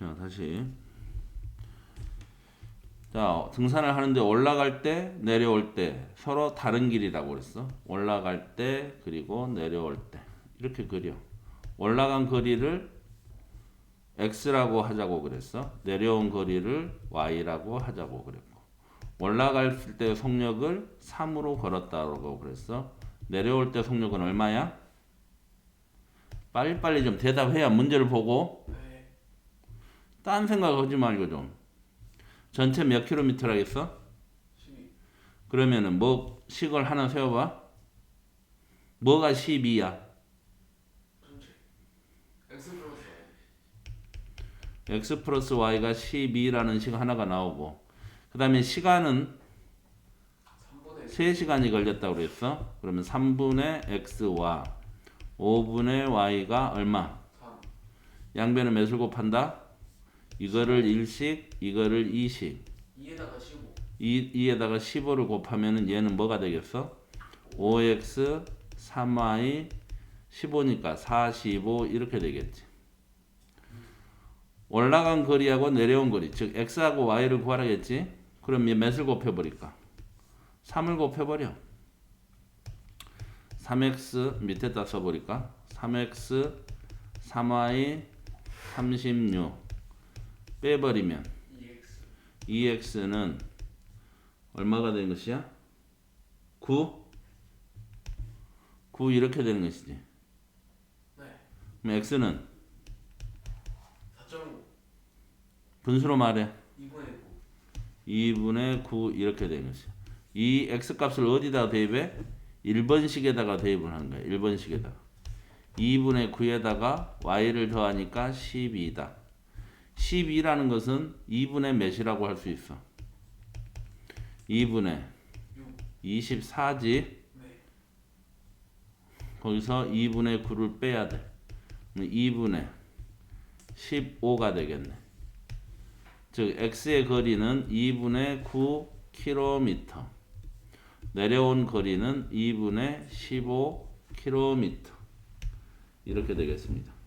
자, 다시. 자, 등산을 하는데 올라갈 때, 내려올 때 서로 다른 길이라고 그랬어. 올라갈 때, 그리고 내려올 때. 이렇게 그려. 올라간 거리를 x라고 하자고 그랬어. 내려온 거리를 y라고 하자고 그랬고. 올라갈 때 속력을 3으로 걸었다고 그랬어. 내려올 때 속력은 얼마야? 빨리빨리 좀 대답해야 문제를 보고 네. 딴 생각하지 말고 좀 전체 몇 킬로미터라겠어? 12. 그러면은 뭐 식을 하나 세워봐 뭐가 12야? 전체. X 플러스 x 플러스 y가 12라는 식 하나가 나오고 그 다음에 시간은 3분의 3시간이 걸렸다고 그랬어 그러면 3분의 x와 5분의 y가 얼마? 3. 양변을 몇을 곱한다? 이거를 1식 이거를 2식 2에다가 15. 이, 2에다가 15를 곱하면은 얘는 뭐가 되겠어? 5x 3y 15니까 45 이렇게 되겠지. 올라간 거리하고 내려온 거리, 즉 x하고 y를 구하라겠지. 그럼 얘 몇을 곱해버릴까? 3을 곱해버려. 3x 밑에다 써버릴까? 3x 3y 36 빼버리면 2X. 2x는 얼마가 되는 것이야? 9? 9 이렇게 되는 것이지. 네. 그럼 x는 4.5. 분수로 말해. 2분의 9. 2분의 9 이렇게 되는 것이야. 이 x 값을 어디다가 대입해? 1번식에다가 대입을 하는 거야. 1번식에다가. 2분의 9에다가 y를 더하니까 12다. 12라는 것은 2분의 몇이라고 할 수 있어? 2분의 6. 24지. 네. 거기서 2분의 9를 빼야 돼. 2분의 15가 되겠네. 즉 x의 거리는 2분의 9km. 내려온 거리는 2분의 15km. 이렇게 되겠습니다.